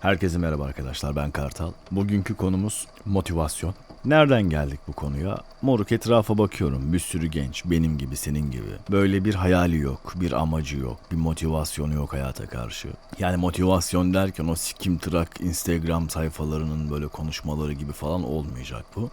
Herkese merhaba arkadaşlar ben Kartal. Bugünkü konumuz motivasyon. Nereden geldik bu konuya? Moruk etrafa bakıyorum. Bir sürü genç benim gibi senin gibi. Böyle bir hayali yok, bir amacı yok, bir motivasyonu yok hayata karşı. Yani motivasyon derken o sikim tırak Instagram sayfalarının böyle konuşmaları gibi falan olmayacak bu.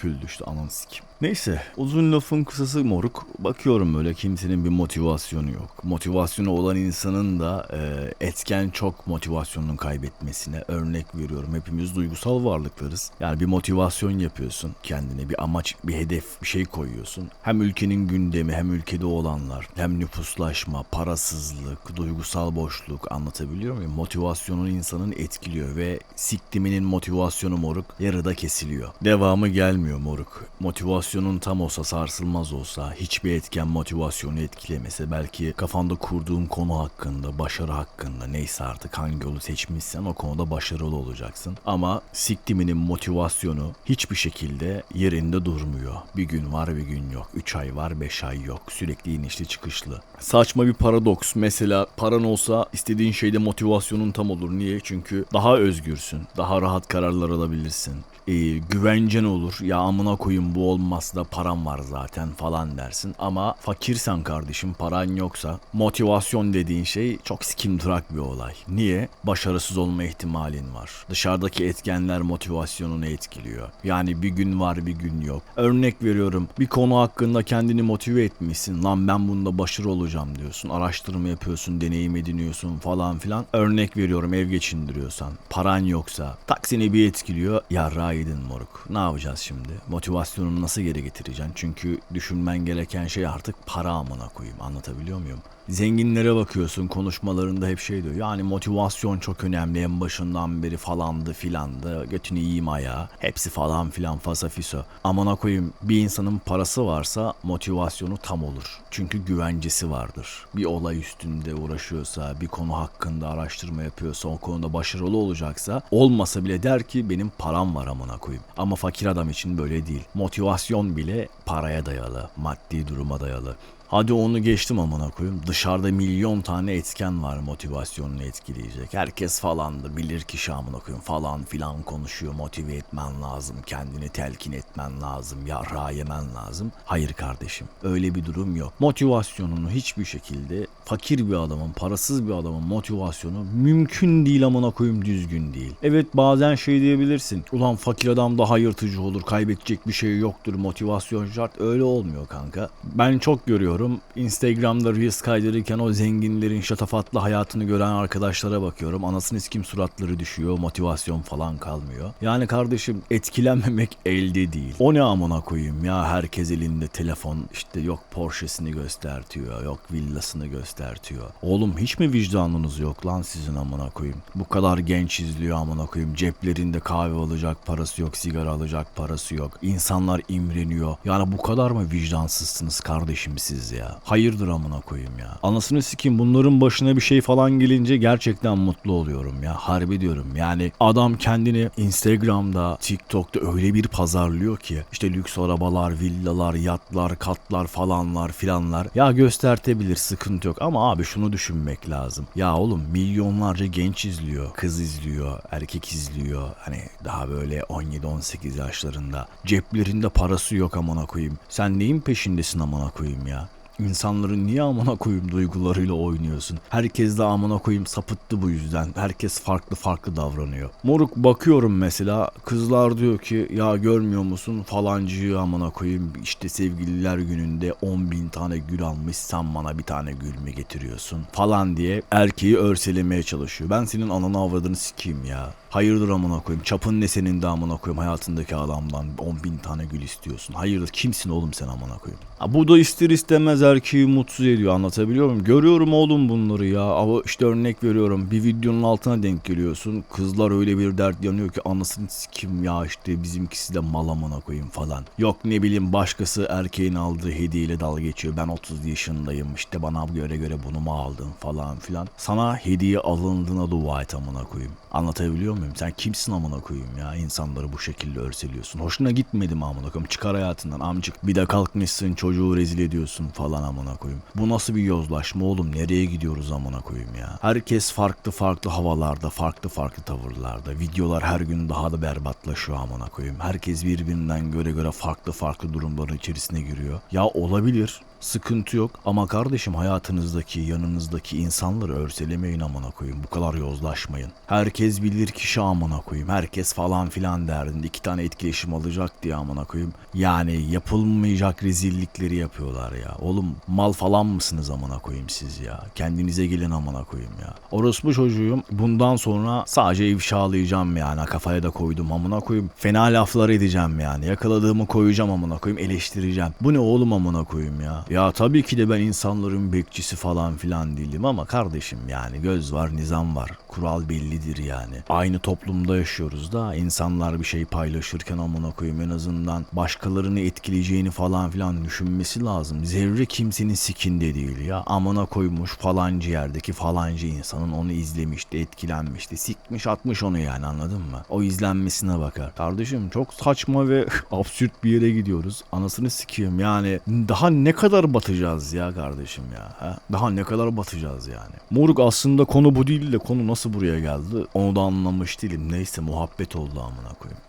Kül düştü ananı sikim. Neyse uzun lafın kısası moruk. Bakıyorum böyle kimsenin bir motivasyonu yok. Motivasyonu olan insanın da e, etken çok motivasyonunu kaybetmesine örnek veriyorum. Hepimiz duygusal varlıklarız. Yani bir motivasyon yapıyorsun kendine bir amaç bir hedef bir şey koyuyorsun. Hem ülkenin gündemi hem ülkede olanlar hem nüfuslaşma parasızlık duygusal boşluk anlatabiliyor muyum? Motivasyonun insanın etkiliyor ve siktiminin motivasyonu moruk yarıda kesiliyor. Devamı gelmiyor moruk. Motivasyonun tam olsa sarsılmaz olsa hiçbir etken motivasyonu etkilemese belki kafanda kurduğun konu hakkında başarı hakkında neyse artık hangi yolu seçmişsen o konuda başarılı olacaksın. Ama siktiminin motivasyonu hiçbir şekilde yerinde durmuyor. Bir gün var bir gün yok. 3 ay var 5 ay yok. Sürekli inişli çıkışlı. Saçma bir paradoks. Mesela paran olsa istediğin şeyde motivasyonun tam olur. Niye? Çünkü daha özgürsün. Daha rahat kararlar alabilirsin e, güvencen olur. Ya amına koyun bu olmaz da param var zaten falan dersin. Ama fakirsen kardeşim paran yoksa motivasyon dediğin şey çok skimtrak bir olay. Niye? Başarısız olma ihtimalin var. Dışarıdaki etkenler motivasyonunu etkiliyor. Yani bir gün var bir gün yok. Örnek veriyorum bir konu hakkında kendini motive etmişsin. Lan ben bunda başarılı olacağım diyorsun. Araştırma yapıyorsun, deneyim ediniyorsun falan filan. Örnek veriyorum ev geçindiriyorsan. Paran yoksa tak seni bir etkiliyor. Yarrağı yedin moruk. Ne yapacağız şimdi? Motivasyonunu nasıl geri getireceksin? Çünkü düşünmen gereken şey artık para amına koyayım. Anlatabiliyor muyum? Zenginlere bakıyorsun konuşmalarında hep şey diyor. Yani motivasyon çok önemli en başından beri falandı filandı. Götünü yiyeyim ayağa. Hepsi falan filan fasafiso. Amına koyayım bir insanın parası varsa motivasyonu tam olur. Çünkü güvencesi vardır. Bir olay üstünde uğraşıyorsa, bir konu hakkında araştırma yapıyorsa, o konuda başarılı olacaksa olmasa bile der ki benim param var amına koyayım. Ama fakir adam için böyle değil. Motivasyon bile paraya dayalı, maddi duruma dayalı. Hadi onu geçtim amına koyayım. Dışarıda milyon tane etken var motivasyonunu etkileyecek. Herkes falandı. Bilir ki şamına koyayım falan filan konuşuyor. Motive etmen lazım. Kendini telkin etmen lazım. Yarrağı yemen lazım. Hayır kardeşim. Öyle bir durum yok. Motivasyonunu hiçbir şekilde fakir bir adamın, parasız bir adamın motivasyonu mümkün değil amına koyayım düzgün değil. Evet bazen şey diyebilirsin. Ulan fakir adam daha yırtıcı olur. Kaybedecek bir şey yoktur. Motivasyon şart. Öyle olmuyor kanka. Ben çok görüyorum bakıyorum. Instagram'da Reels kaydırırken o zenginlerin şatafatlı hayatını gören arkadaşlara bakıyorum. Anasını kim suratları düşüyor. Motivasyon falan kalmıyor. Yani kardeşim etkilenmemek elde değil. O ne amına koyayım ya herkes elinde telefon işte yok Porsche'sini göstertiyor. Yok villasını göstertiyor. Oğlum hiç mi vicdanınız yok lan sizin amına koyayım? Bu kadar genç izliyor amına koyayım. Ceplerinde kahve alacak parası yok. Sigara alacak parası yok. İnsanlar imreniyor. Yani bu kadar mı vicdansızsınız kardeşim siz ya? Hayırdır amına koyayım ya. Anasını sikeyim bunların başına bir şey falan gelince gerçekten mutlu oluyorum ya. Harbi diyorum. Yani adam kendini Instagram'da, TikTok'ta öyle bir pazarlıyor ki işte lüks arabalar, villalar, yatlar, katlar falanlar filanlar. Ya göstertebilir sıkıntı yok ama abi şunu düşünmek lazım. Ya oğlum milyonlarca genç izliyor, kız izliyor, erkek izliyor. Hani daha böyle 17-18 yaşlarında. Ceplerinde parası yok amına koyayım. Sen neyin peşindesin amına koyayım ya? İnsanların niye amına koyayım duygularıyla oynuyorsun? Herkes de amına koyayım sapıttı bu yüzden. Herkes farklı farklı davranıyor. Moruk bakıyorum mesela kızlar diyor ki ya görmüyor musun falancıyı amına koyayım işte sevgililer gününde 10 bin tane gül almış sen bana bir tane gül mü getiriyorsun falan diye erkeği örselemeye çalışıyor. Ben senin ananı avradını sikeyim ya. Hayırdır amına koyayım. Çapın ne senin de amına koyayım hayatındaki adamdan 10 bin tane gül istiyorsun. Hayırdır kimsin oğlum sen amına koyayım. Ha, bu da ister istemez erkeği mutsuz ediyor anlatabiliyor muyum? Görüyorum oğlum bunları ya. Ama işte örnek veriyorum. Bir videonun altına denk geliyorsun. Kızlar öyle bir dert yanıyor ki anasını sikim ya işte bizimkisi de mal amına koyayım falan. Yok ne bileyim başkası erkeğin aldığı hediyeyle dalga geçiyor. Ben 30 yaşındayım işte bana göre göre bunu mu aldın falan filan. Sana hediye alındığına dua et amına koyayım. Anlatabiliyor muyum? Sen kimsin amına koyayım ya? İnsanları bu şekilde örseliyorsun. Hoşuna gitmedi mi amına koyayım? Çıkar hayatından amcık. Bir de kalkmışsın çocuğu rezil ediyorsun falan. Falan amına koyayım. Bu nasıl bir yozlaşma oğlum? Nereye gidiyoruz amına koyayım ya? Herkes farklı farklı havalarda, farklı farklı tavırlarda. Videolar her gün daha da berbatlaşıyor amına koyayım. Herkes birbirinden göre göre farklı farklı durumların içerisine giriyor. Ya olabilir. Sıkıntı yok ama kardeşim hayatınızdaki, yanınızdaki insanları örselemeyin amına koyayım. Bu kadar yozlaşmayın. Herkes bilir kişi amına koyayım. Herkes falan filan derdinde iki tane etkileşim alacak diye amına koyayım. Yani yapılmayacak rezillikleri yapıyorlar ya. Oğlum mal falan mısınız amına koyayım siz ya? Kendinize gelin amına koyayım ya. Orospu çocuğum bundan sonra sadece ifşalayacağım yani. Kafaya da koydum amına koyayım. Fena laflar edeceğim yani. Yakaladığımı koyacağım amına koyayım. Eleştireceğim. Bu ne oğlum amına koyayım ya? Ya tabii ki de ben insanların bekçisi falan filan değilim ama kardeşim yani göz var nizam var. Kural bellidir yani. Aynı toplumda yaşıyoruz da insanlar bir şey paylaşırken amına koyayım en azından başkalarını etkileyeceğini falan filan düşünmesi lazım. Zerre kimsenin sikinde değil ya. Amına koymuş falancı yerdeki falancı insanın onu izlemişti, etkilenmişti. Sikmiş atmış onu yani anladın mı? O izlenmesine bakar. Kardeşim çok saçma ve absürt bir yere gidiyoruz. Anasını sikeyim yani. Daha ne kadar batacağız ya kardeşim ya? Ha? Daha ne kadar batacağız yani? Moruk aslında konu bu değil de konu nasıl buraya geldi? Onu da anlamış değilim. Neyse muhabbet oldu amına koyayım.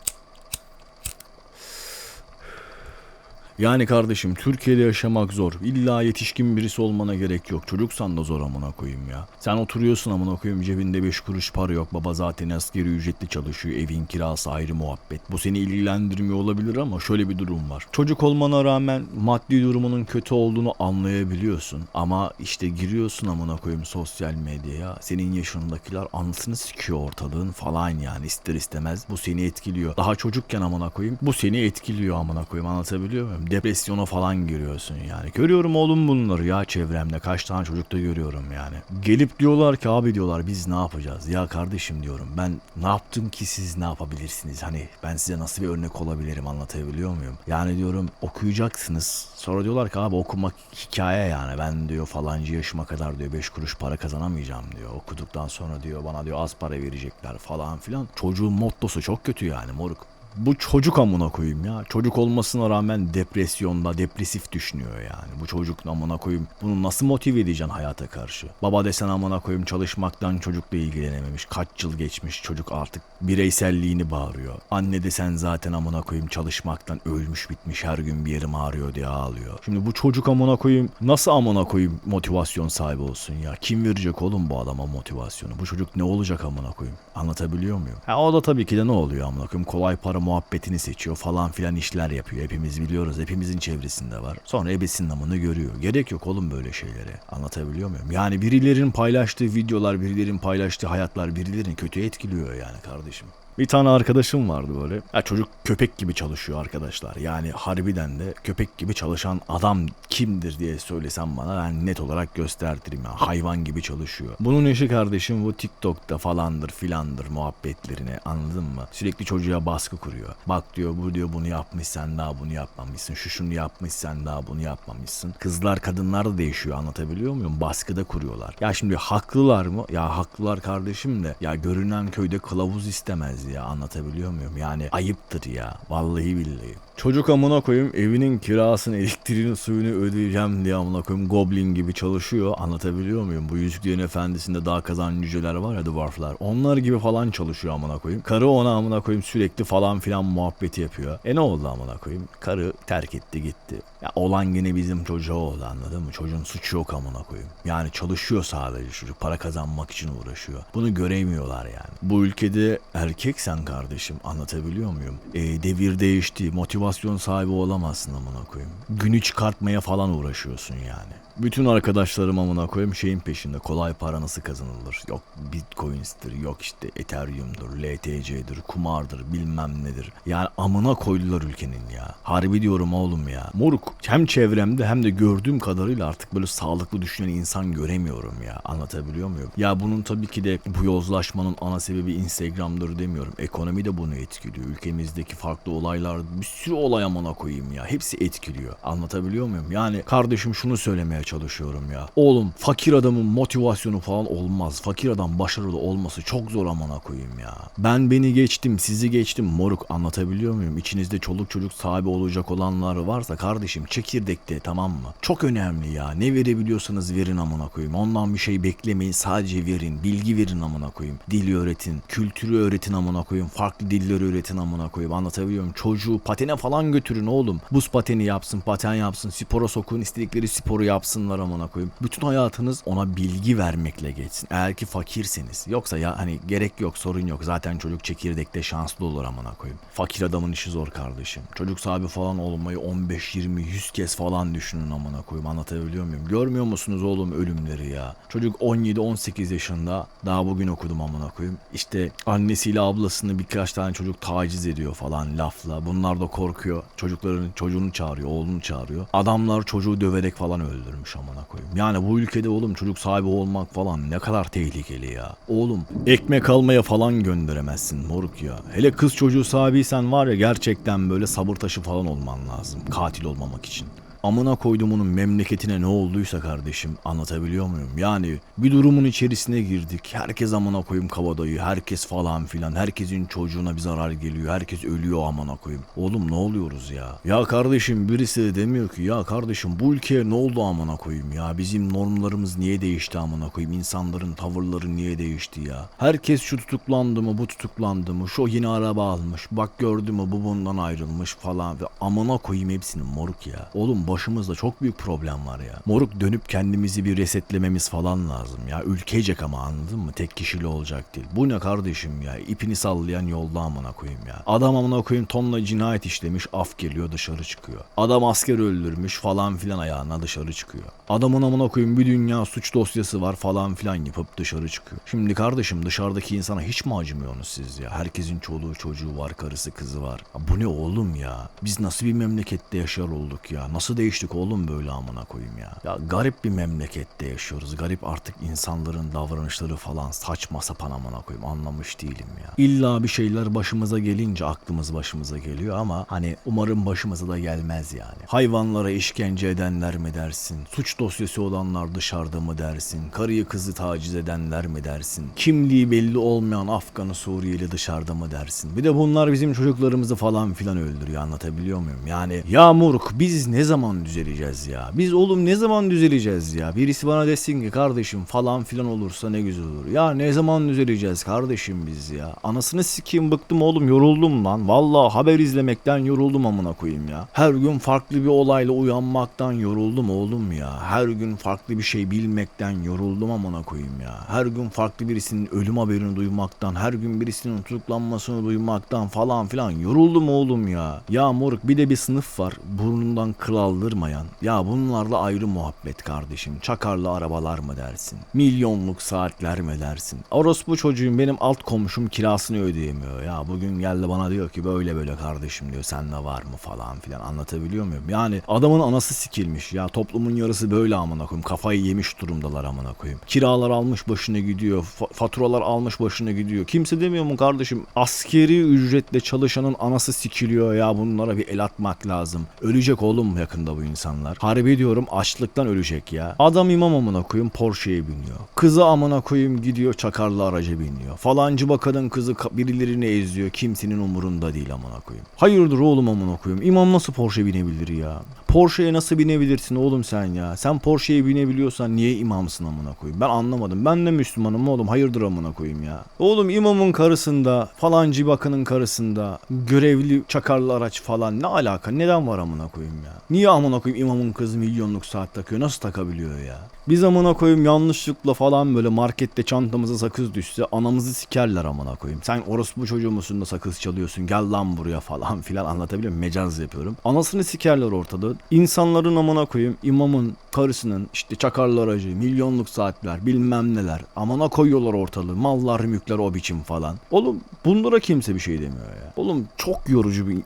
Yani kardeşim Türkiye'de yaşamak zor. İlla yetişkin birisi olmana gerek yok. Çocuksan da zor amına koyayım ya. Sen oturuyorsun amına koyayım cebinde 5 kuruş para yok. Baba zaten askeri ücretli çalışıyor. Evin kirası ayrı muhabbet. Bu seni ilgilendirmiyor olabilir ama şöyle bir durum var. Çocuk olmana rağmen maddi durumunun kötü olduğunu anlayabiliyorsun. Ama işte giriyorsun amına koyayım sosyal medyaya. Senin yaşındakiler anısını sikiyor ortalığın falan yani ister istemez. Bu seni etkiliyor. Daha çocukken amına koyayım. Bu seni etkiliyor amına koyayım anlatabiliyor muyum? Depresyona falan giriyorsun yani. Görüyorum oğlum bunları ya çevremde. Kaç tane çocukta görüyorum yani. Gelip diyorlar ki abi diyorlar biz ne yapacağız? Ya kardeşim diyorum ben ne yaptım ki siz ne yapabilirsiniz? Hani ben size nasıl bir örnek olabilirim anlatabiliyor muyum? Yani diyorum okuyacaksınız. Sonra diyorlar ki abi okumak hikaye yani. Ben diyor falancı yaşıma kadar diyor 5 kuruş para kazanamayacağım diyor. Okuduktan sonra diyor bana diyor az para verecekler falan filan. Çocuğun mottosu çok kötü yani moruk. Bu çocuk amına koyayım ya. Çocuk olmasına rağmen depresyonda, depresif düşünüyor yani. Bu çocuk amına koyayım. Bunu nasıl motive edeceksin hayata karşı? Baba desen amına koyayım çalışmaktan çocukla ilgilenememiş. Kaç yıl geçmiş çocuk artık bireyselliğini bağırıyor. Anne desen zaten amına koyayım çalışmaktan ölmüş bitmiş her gün bir yerim ağrıyor diye ağlıyor. Şimdi bu çocuk amına koyayım nasıl amına koyayım motivasyon sahibi olsun ya? Kim verecek oğlum bu adama motivasyonu? Bu çocuk ne olacak amına koyayım? Anlatabiliyor muyum? Ha o da tabii ki de ne oluyor amına koyayım? Kolay para muhabbetini seçiyor falan filan işler yapıyor. Hepimiz biliyoruz. Hepimizin çevresinde var. Sonra ebesinin namını görüyor. Gerek yok oğlum böyle şeylere. Anlatabiliyor muyum? Yani birilerinin paylaştığı videolar, birilerinin paylaştığı hayatlar birilerini kötü etkiliyor yani kardeşim. Bir tane arkadaşım vardı böyle. Ya çocuk köpek gibi çalışıyor arkadaşlar. Yani harbiden de köpek gibi çalışan adam kimdir diye söylesem bana ben net olarak göstertirim ya. Hayvan gibi çalışıyor. Bunun eşi kardeşim bu TikTok'ta falandır filandır muhabbetlerine anladın mı? Sürekli çocuğa baskı kuruyor. Bak diyor bu diyor bunu yapmışsan daha bunu yapmamışsın. Şu şunu yapmışsan daha bunu yapmamışsın. Kızlar kadınlar da değişiyor anlatabiliyor muyum? Baskıda kuruyorlar. Ya şimdi haklılar mı? Ya haklılar kardeşim de. Ya görünen köyde kılavuz istemez ya anlatabiliyor muyum? Yani ayıptır ya. Vallahi billahi. Çocuk amına koyayım evinin kirasını, elektriğini, suyunu ödeyeceğim diye amına koyayım goblin gibi çalışıyor. Anlatabiliyor muyum? Bu Yüzüklerin Efendisi'nde daha kazanan yüceler var ya dwarflar. Onlar gibi falan çalışıyor amına koyayım. Karı ona amına koyayım sürekli falan filan muhabbeti yapıyor. E ne oldu amına koyayım? Karı terk etti gitti. Ya olan yine bizim çocuğa oldu anladın mı? Çocuğun suçu yok amına koyayım. Yani çalışıyor sadece çocuk. Para kazanmak için uğraşıyor. Bunu göremiyorlar yani. Bu ülkede erkeksen kardeşim anlatabiliyor muyum? E, devir değişti. Motivasyon sahibi olamazsın amına koyayım. Günü çıkartmaya falan uğraşıyorsun yani. Bütün arkadaşlarım amına koyayım şeyin peşinde. Kolay para nasıl kazanılır? Yok Bitcoins'tir, yok işte Ethereum'dur, LTC'dir, kumardır, bilmem nedir. Yani amına koydular ülkenin ya. Harbi diyorum oğlum ya. Moruk hem çevremde hem de gördüğüm kadarıyla artık böyle sağlıklı düşünen insan göremiyorum ya. Anlatabiliyor muyum? Ya bunun tabii ki de bu yozlaşmanın ana sebebi Instagram'dır demiyorum. Ekonomi de bunu etkiliyor. Ülkemizdeki farklı olaylar bir sürü olay amına koyayım ya. Hepsi etkiliyor. Anlatabiliyor muyum? Yani kardeşim şunu söylemeye çalışıyorum ya. Oğlum fakir adamın motivasyonu falan olmaz. Fakir adam başarılı olması çok zor amına koyayım ya. Ben beni geçtim, sizi geçtim moruk anlatabiliyor muyum? İçinizde çoluk çocuk sahibi olacak olanlar varsa kardeşim çekirdekte tamam mı? Çok önemli ya. Ne verebiliyorsanız verin amına koyayım. Ondan bir şey beklemeyin. Sadece verin. Bilgi verin amına koyayım. Dil öğretin. Kültürü öğretin amına koyayım. Farklı dilleri öğretin amına koyayım. Anlatabiliyor muyum? Çocuğu patene falan götürün oğlum. Buz pateni yapsın, paten yapsın. Spora sokun. istedikleri sporu yapsınlar amına koyayım. Bütün hayatınız ona bilgi vermekle geçsin. Eğer ki fakirseniz. Yoksa ya hani gerek yok sorun yok. Zaten çocuk çekirdekte şanslı olur amına koyayım. Fakir adamın işi zor kardeşim. Çocuk sahibi falan olmayı 15, 20, 100 kez falan düşünün amına koyayım. Anlatabiliyor muyum? Görmüyor musunuz oğlum ölümleri ya? Çocuk 17-18 yaşında. Daha bugün okudum amına koyayım. İşte annesiyle ablasını birkaç tane çocuk taciz ediyor falan lafla. Bunlar da korkuyor. Çocukların çocuğunu çağırıyor, oğlunu çağırıyor. Adamlar çocuğu döverek falan öldürmüş amına koyayım. Yani bu ülkede oğlum çocuk sahibi olmak falan ne kadar tehlikeli ya. Oğlum ekmek almaya falan gönderemezsin moruk ya. Hele kız çocuğu sahibiysen var ya gerçekten böyle sabır taşı falan olman lazım. Katil olmamak için. Amına koyduğumunun memleketine ne olduysa kardeşim anlatabiliyor muyum? Yani bir durumun içerisine girdik. Herkes amına koyayım kabadayı. Herkes falan filan. Herkesin çocuğuna bir zarar geliyor. Herkes ölüyor amına koyayım. Oğlum ne oluyoruz ya? Ya kardeşim birisi de demiyor ki ya kardeşim bu ülkeye ne oldu amına koyayım ya? Bizim normlarımız niye değişti amına koyayım? İnsanların tavırları niye değişti ya? Herkes şu tutuklandı mı bu tutuklandı mı? Şu yeni araba almış. Bak gördü mü bu bundan ayrılmış falan. Ve amına koyayım hepsini moruk ya. Oğlum başımızda çok büyük problem var ya. Moruk dönüp kendimizi bir resetlememiz falan lazım ya. Ülkecek ama anladın mı? Tek kişili olacak değil. Bu ne kardeşim ya? İpini sallayan yolda amına koyayım ya. Adam amına koyayım tonla cinayet işlemiş af geliyor dışarı çıkıyor. Adam asker öldürmüş falan filan ayağına dışarı çıkıyor. Adamın amına koyayım bir dünya suç dosyası var falan filan yapıp dışarı çıkıyor. Şimdi kardeşim dışarıdaki insana hiç mi acımıyorsunuz siz ya? Herkesin çoluğu çocuğu var karısı kızı var. Ya bu ne oğlum ya? Biz nasıl bir memlekette yaşar olduk ya? Nasıl değiştik oğlum böyle amına koyayım ya? Ya garip bir memlekette yaşıyoruz. Garip artık insanların davranışları falan saçma sapan amına koyayım. Anlamış değilim ya. İlla bir şeyler başımıza gelince aklımız başımıza geliyor ama hani umarım başımıza da gelmez yani. Hayvanlara işkence edenler mi dersin? Suç dosyası olanlar dışarıda mı dersin? Karıyı kızı taciz edenler mi dersin? Kimliği belli olmayan Afganı Suriyeli dışarıda mı dersin? Bir de bunlar bizim çocuklarımızı falan filan öldürüyor anlatabiliyor muyum? Yani ya moruk biz ne zaman düzeleceğiz ya? Biz oğlum ne zaman düzeleceğiz ya? Birisi bana desin ki kardeşim falan filan olursa ne güzel olur. Ya ne zaman düzeleceğiz kardeşim biz ya? Anasını sikeyim bıktım oğlum yoruldum lan. Vallahi haber izlemekten yoruldum amına koyayım ya. Her gün farklı bir olayla uyanmaktan yoruldum oğlum ya. Her gün farklı bir şey bilmekten yoruldum amına koyayım ya. Her gün farklı birisinin ölüm haberini duymaktan, her gün birisinin tutuklanmasını duymaktan falan filan yoruldum oğlum ya. Ya moruk bir de bir sınıf var burnundan kıl aldırmayan. Ya bunlarla ayrı muhabbet kardeşim. Çakarlı arabalar mı dersin? Milyonluk saatler mi dersin? Orospu çocuğum benim alt komşum kirasını ödeyemiyor. Ya bugün geldi bana diyor ki böyle böyle kardeşim diyor sende var mı falan filan anlatabiliyor muyum? Yani adamın anası sikilmiş ya toplumun yarısı böyle amına koyayım. Kafayı yemiş durumdalar amına koyayım. Kiralar almış başına gidiyor. fa- faturalar almış başına gidiyor. Kimse demiyor mu kardeşim? Askeri ücretle çalışanın anası sikiliyor ya bunlara bir el atmak lazım. Ölecek oğlum yakında bu insanlar. Harbi diyorum açlıktan ölecek ya. Adam imam amına koyayım Porsche'ye biniyor. Kızı amına koyayım gidiyor çakarlı araca biniyor. Falancı bakanın kızı birilerini eziyor. Kimsenin umurunda değil amına koyayım. Hayırdır oğlum amına koyayım. İmam nasıl Porsche binebilir ya? Porsche'ye nasıl binebilirsin oğlum sen ya? Sen Porsche'ye binebiliyorsan niye imamsın amına koyayım? Ben anlamadım. Ben de Müslümanım oğlum. Hayırdır amına koyayım ya? Oğlum imamın karısında, falancı bakanın karısında, görevli çakarlı araç falan ne alaka? Neden var amına koyayım ya? Niye amına koyayım imamın kızı milyonluk saat takıyor? Nasıl takabiliyor ya? Biz amına koyayım yanlışlıkla falan böyle markette çantamıza sakız düşse anamızı sikerler amına koyayım. Sen orospu çocuğu musun da sakız çalıyorsun gel lan buraya falan filan anlatabiliyor muyum? Mecaz yapıyorum. Anasını sikerler ortada. İnsanların amına koyayım imamın karısının işte çakarlı aracı, milyonluk saatler, bilmem neler. Amana koyuyorlar ortalığı. Mallar, mülkler o biçim falan. Oğlum bunlara kimse bir şey demiyor ya. Oğlum çok yorucu bir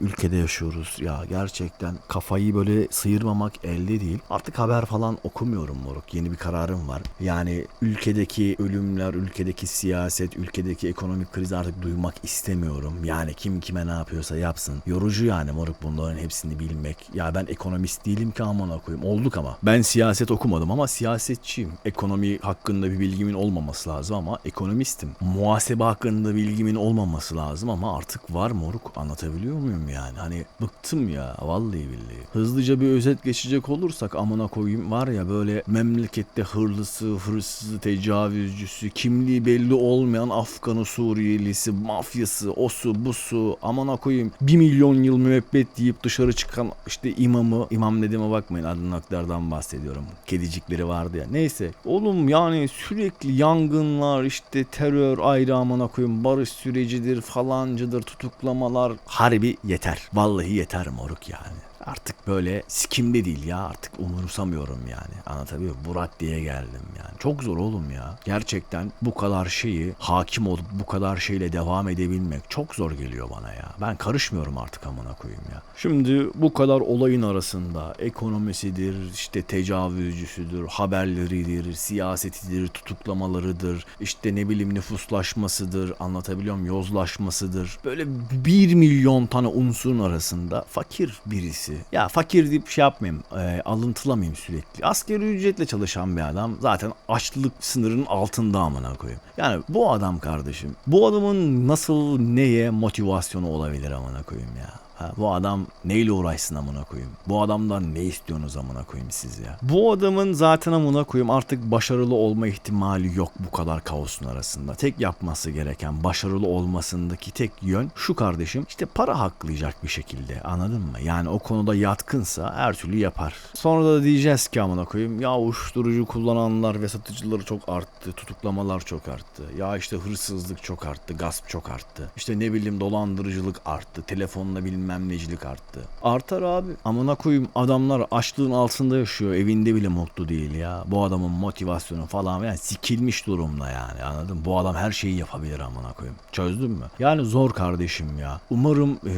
ülkede yaşıyoruz ya. Gerçekten kafayı böyle sıyırmamak elde değil. Artık haber falan okumuyorum moruk. Yeni bir kararım var. Yani ülkedeki ölümler, ülkedeki siyaset, ülkedeki ekonomik kriz artık duymak istemiyorum. Yani kim kime ne yapıyorsa yapsın. Yorucu yani moruk bunların hepsini bilmek. Ya ben ekonomist değilim ki amına koyayım. Olduk ama. Ben siyaset okumadım ama siyasetçiyim. Ekonomi hakkında bir bilgimin olmaması lazım ama ekonomistim. Muhasebe hakkında bilgimin olmaması lazım ama artık var moruk. Anlatabiliyor muyum yani? Hani bıktım ya vallahi billahi. Hızlıca bir özet geçecek olursak amına koyayım var ya böyle memlekette hırlısı, hırsızı, tecavüzcüsü, kimliği belli olmayan Afganı, Suriyelisi, mafyası, osu, busu, amına koyayım. Bir milyon yıl müebbet deyip dışarı çıkan işte imamı, imam dediğime bakmayın aydınlıklardan bahsediyorum. Kedicikleri vardı ya. Neyse. Oğlum yani sürekli yangınlar, işte terör ayrı amına koyayım, barış sürecidir falancıdır, tutuklamalar. Harbi yeter. Vallahi yeter moruk yani. Artık böyle sikimde değil ya artık umursamıyorum yani. Anlatabiliyor muyum? Burak diye geldim yani. Çok zor oğlum ya. Gerçekten bu kadar şeyi hakim olup bu kadar şeyle devam edebilmek çok zor geliyor bana ya. Ben karışmıyorum artık amına koyayım ya. Şimdi bu kadar olayın arasında ekonomisidir işte tecavüzcüsüdür haberleridir siyasetidir tutuklamalarıdır işte ne bileyim nüfuslaşmasıdır anlatabiliyor muyum? Yozlaşmasıdır. Böyle bir milyon tane unsurun arasında fakir birisi ya fakir deyip şey yapmayayım, e, alıntılamayayım sürekli. Askeri ücretle çalışan bir adam zaten açlık sınırının altında amına koyayım. Yani bu adam kardeşim, bu adamın nasıl neye motivasyonu olabilir amına koyayım ya. Ha, bu adam neyle uğraşsın amına koyayım? Bu adamdan ne istiyorsunuz amına koyayım siz ya? Bu adamın zaten amına koyayım artık başarılı olma ihtimali yok bu kadar kaosun arasında. Tek yapması gereken başarılı olmasındaki tek yön şu kardeşim işte para haklayacak bir şekilde anladın mı? Yani o konuda yatkınsa her türlü yapar. Sonra da diyeceğiz ki amına koyayım ya uyuşturucu kullananlar ve satıcıları çok arttı. Tutuklamalar çok arttı. Ya işte hırsızlık çok arttı. Gasp çok arttı. İşte ne bileyim dolandırıcılık arttı. Telefonla bilmem necilik arttı. Artar abi. Amına koyayım adamlar açlığın altında yaşıyor. Evinde bile mutlu değil ya. Bu adamın motivasyonu falan yani sikilmiş durumda yani anladın? Bu adam her şeyi yapabilir amına koyayım. Çözdün mü? Yani zor kardeşim ya. Umarım eee,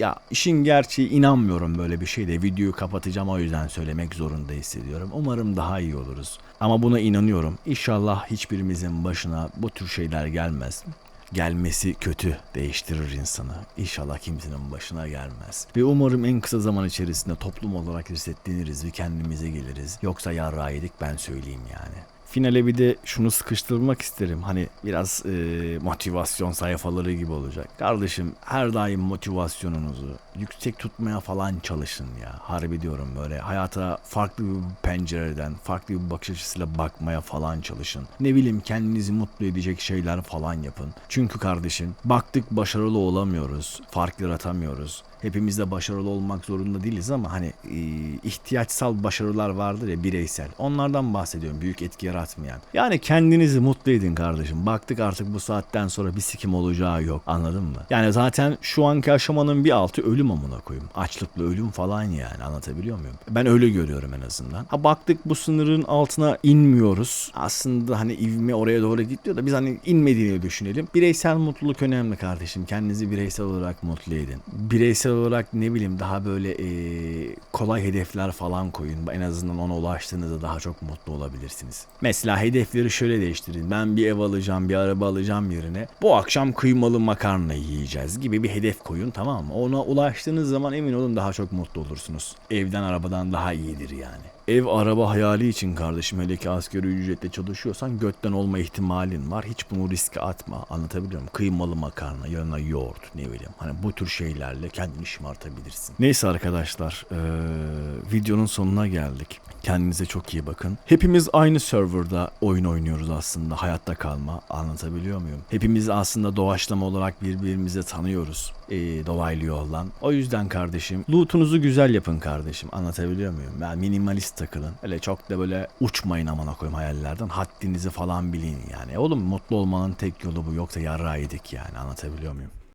ya işin gerçeği inanmıyorum böyle bir şeyde. Videoyu kapatacağım o yüzden söylemek zorunda hissediyorum. Umarım daha iyi oluruz. Ama buna inanıyorum. İnşallah hiçbirimizin başına bu tür şeyler gelmez gelmesi kötü değiştirir insanı. İnşallah kimsenin başına gelmez. Ve umarım en kısa zaman içerisinde toplum olarak resetleniriz ve kendimize geliriz. Yoksa yarrağı yedik ben söyleyeyim yani. Finale bir de şunu sıkıştırmak isterim. Hani biraz e, motivasyon sayfaları gibi olacak. Kardeşim her daim motivasyonunuzu yüksek tutmaya falan çalışın ya. Harbi diyorum böyle hayata farklı bir pencereden, farklı bir bakış açısıyla bakmaya falan çalışın. Ne bileyim kendinizi mutlu edecek şeyler falan yapın. Çünkü kardeşim baktık başarılı olamıyoruz. Fark yaratamıyoruz. Hepimiz de başarılı olmak zorunda değiliz ama hani e, ihtiyaçsal başarılar vardır ya bireysel. Onlardan bahsediyorum büyük etki yaratmayan. Yani kendinizi mutlu edin kardeşim. Baktık artık bu saatten sonra bir sikim olacağı yok. Anladın mı? Yani zaten şu anki aşamanın bir altı ölüm amına koyayım. Açlıkla ölüm falan yani anlatabiliyor muyum? Ben öyle görüyorum en azından. Ha baktık bu sınırın altına inmiyoruz. Aslında hani ivme oraya doğru gidiyor da biz hani inmediğini düşünelim. Bireysel mutluluk önemli kardeşim. Kendinizi bireysel olarak mutlu edin. Bireysel olarak ne bileyim daha böyle eee, kolay hedefler falan koyun. En azından ona ulaştığınızda daha çok mutlu olabilirsiniz. Mesela hedefleri şöyle değiştirin. Ben bir ev alacağım, bir araba alacağım yerine bu akşam kıymalı makarna yiyeceğiz gibi bir hedef koyun tamam mı? Ona ulaştığınız zaman emin olun daha çok mutlu olursunuz. Evden arabadan daha iyidir yani. Ev araba hayali için kardeşim hele ki asgari ücretle çalışıyorsan götten olma ihtimalin var. Hiç bunu riske atma. Anlatabiliyor muyum? Kıymalı makarna, yanına yoğurt ne bileyim. Hani bu tür şeylerle kendini şımartabilirsin. Neyse arkadaşlar eee, videonun sonuna geldik. Kendinize çok iyi bakın. Hepimiz aynı serverda oyun oynuyoruz aslında. Hayatta kalma. Anlatabiliyor muyum? Hepimiz aslında doğaçlama olarak birbirimizi tanıyoruz. Ee, dolaylı yoldan. O yüzden kardeşim loot'unuzu güzel yapın kardeşim. Anlatabiliyor muyum? Yani minimalist takılın. Öyle çok da böyle uçmayın amına koyayım hayallerden. Haddinizi falan bilin yani. Oğlum mutlu olmanın tek yolu bu. Yoksa yarrağı yedik yani. Anlatabiliyor muyum?